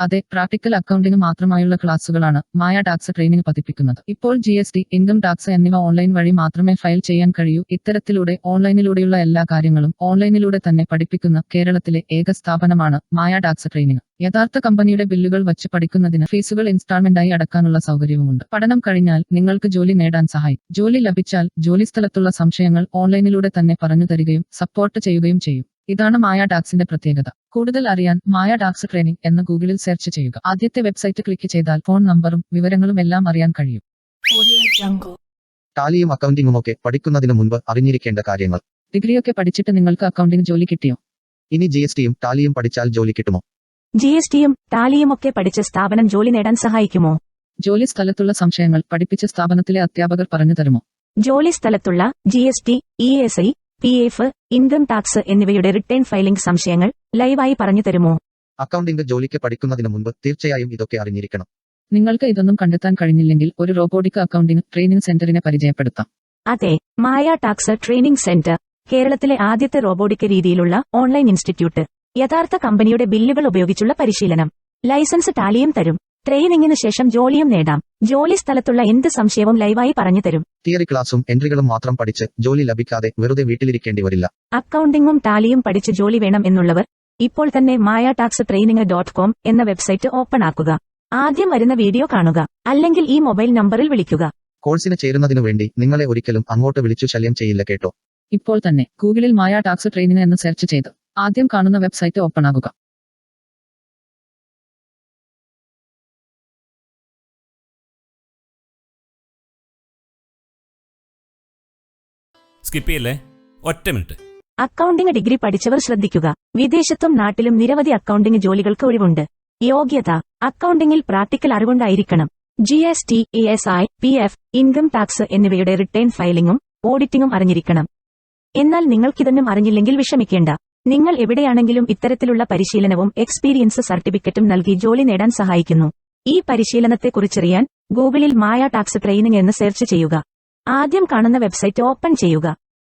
അതെ practical accounting മാത്രമായുള്ള ക്ലാസുകളാണ് മായ ടാക്സ് ട്രെയിനിങ് പതിപ്പിക്കുന്നത്. ഇപ്പോൾ G S T income tax എന്നിവ ഓൺലൈൻ വഴി മാത്രമേ ഫയൽ ചെയ്യാൻ കഴിയൂ. ഇത്തരത്തിലൂടെ ഓൺലൈനിലൂടെയുള്ള എല്ലാ കാര്യങ്ങളും ഓൺലൈനിലൂടെ തന്നെ പഠിപ്പിക്കുന്ന കേരളത്തിലെ ഏക സ്ഥാപനമാണ് മായ ടാക്സ് ട്രെയിനിങ്. യഥാർത്ഥ കമ്പനിയുടെ ബില്ലുകൾ വച്ച് പഠിക്കുന്നതിന് ഫീസുകൾ ഇൻസ്റ്റാൾമെന്റായി അടക്കാനുള്ള സൗകര്യവുമുണ്ട്. പഠനം കഴിഞ്ഞാൽ നിങ്ങൾക്ക് ജോലി നേടാൻ സഹായിക്കും ജോലി ലഭിച്ചാൽ ജോലി സ്ഥലത്തുള്ള സംശയങ്ങൾ ഓൺലൈനിലൂടെ തന്നെ പറഞ്ഞു തരികയും സപ്പോർട്ട് ചെയ്യുകയും ചെയ്യും. ഇതാണ് മായ ടാക്സിന്റെ പ്രത്യേകത. കൂടുതൽ അറിയാൻ മായ ടാക്സ് ട്രെയിനിംഗ് എന്ന് ഗൂഗിളിൽ സെർച്ച് ചെയ്യുക. ആദ്യത്തെ വെബ്സൈറ്റ് ക്ലിക്ക് ചെയ്താൽ ഫോൺ നമ്പറും വിവരങ്ങളും എല്ലാം അറിയാൻ കഴിയും. ടാലിയും അക്കൗണ്ടിങ്ങും ഒക്കെ പഠിക്കുന്നതിന് മുൻപ് അറിഞ്ഞിരിക്കേണ്ട കാര്യങ്ങൾ. ഡിഗ്രിയൊക്കെ പഠിച്ചിട്ട് നിങ്ങൾക്ക് അക്കൗണ്ടിംഗ് ജോലി കിട്ടിയോ? ഇനി ജി എസ് ടിയും ടാലിയും പഠിച്ചാൽ ജോലി കിട്ടുമോ? ജി എസ് ടിയും ടാലിയും ഒക്കെ പഠിച്ച് സ്ഥാപനം ജോലി നേടാൻ സഹായിക്കുമോ? ജോലി സ്ഥലത്തുള്ള സംശയങ്ങൾ പഠിപ്പിച്ച സ്ഥാപനത്തിലെ അധ്യാപകർ പറഞ്ഞു തരുമോ? ജോലി സ്ഥലത്തുള്ള G S T E S I P F income tax എന്നിവയുടെ റിട്ടേൺ ഫയലിംഗ് സംശയങ്ങൾ ലൈവായി പറഞ്ഞു തരുമോ? അക്കൗണ്ടിംഗ് ജോലിക്ക് പഠിക്കുന്നതിന് മുൻപ് തീർച്ചയായും ഇതൊക്കെ അറിഞ്ഞിരിക്കണം. നിങ്ങൾക്ക് ഇതൊന്നും കണ്ടെത്താൻ കഴിഞ്ഞില്ലെങ്കിൽ ഒരു റോബോട്ടിക് അക്കൗണ്ടിംഗ് ട്രെയിനിംഗ് സെന്ററിനെ പരിചയപ്പെടുത്താം. അതെ മായ ടാക്സ് ട്രെയിനിംഗ് സെന്റർ കേരളത്തിലെ ആദ്യത്തെ റോബോട്ടിക് രീതിയിലുള്ള ഓൺലൈൻ ഇൻസ്റ്റിറ്റ്യൂട്ട്. യഥാർത്ഥ കമ്പനിയുടെ ബില്ലുകൾ ഉപയോഗിച്ചുള്ള പരിശീലനം. ലൈസൻസ് ടാലിയും തരും. ട്രെയിനിങ്ങിന് ശേഷം ജോലിയും നേടാം. ജോലി സ്ഥലത്തുള്ള എന്ത് സംശയവും ലൈവായി പറഞ്ഞു തരും. തിയറി ക്ലാസും എൻട്രികളും മാത്രം പഠിച്ച് ജോലി ലഭിക്കാതെ വെറുതെ വീട്ടിലിരിക്കേണ്ടി വരില്ല. അക്കൌണ്ടിങ്ങും ടാലിയും പഠിച്ച് ജോലി വേണം എന്നുള്ളവർ ഇപ്പോൾ തന്നെ Maya tax training dot com എന്ന വെബ്സൈറ്റ് ഓപ്പൺ ആക്കുക. ആദ്യം വരുന്ന വീഡിയോ കാണുക. അല്ലെങ്കിൽ ഈ മൊബൈൽ നമ്പറിൽ വിളിക്കുക. കോഴ്സിന് ചേരുന്നതിനു വേണ്ടി നിങ്ങളെ ഒരിക്കലും അങ്ങോട്ട് വിളിച്ചു ശല്യം ചെയ്യില്ല കേട്ടോ. ഇപ്പോൾ തന്നെ ഗൂഗിളിൽ മായ ടാക്സ് ട്രെയിനിങ് എന്ന് സെർച്ച് ചെയ്ത്. ആദ്യം കാണുന്ന വെബ്സൈറ്റ് ഓപ്പൺ ആകുക. സ്കിപ്പ് ചെയ്യല്ലേ? ഒറ്റ മിനിറ്റ്. അക്കൗണ്ടിംഗ് ഡിഗ്രി പഠിച്ചവർ ശ്രദ്ധിക്കുക. വിദേശത്തും നാട്ടിലും നിരവധി അക്കൗണ്ടിംഗ് ജോലികൾക്ക് ഒഴിവുണ്ട്. യോഗ്യത. അക്കൗണ്ടിംഗിൽ practical അറിവുണ്ടായിരിക്കണം. G S T E S I P F income tax എന്നിവയുടെ റിട്ടേൺ ഫയലിംഗും ഓഡിറ്റിംഗും അറിഞ്ഞിരിക്കണം. എന്നാൽ നിങ്ങൾക്കിതൊന്നും അറിഞ്ഞില്ലെങ്കിൽ വിഷമിക്കേണ്ട. നിങ്ങൾ എവിടെയാണെങ്കിലും ഇത്തരത്തിലുള്ള പരിശീലനവും എക്സ്പീരിയൻസ് സർട്ടിഫിക്കറ്റും നൽകി ജോലി നേടാൻ സഹായിക്കുന്നു. ഈ പരിശീലനത്തെക്കുറിച്ചറിയാൻ ഗൂഗിളിൽ മായ ടാക്സ് ട്രെയിനിംഗ് എന്ന് സെർച്ച് ചെയ്യുക. ആദ്യം കാണുന്ന വെബ്സൈറ്റ് ഓപ്പൺ ചെയ്യുക.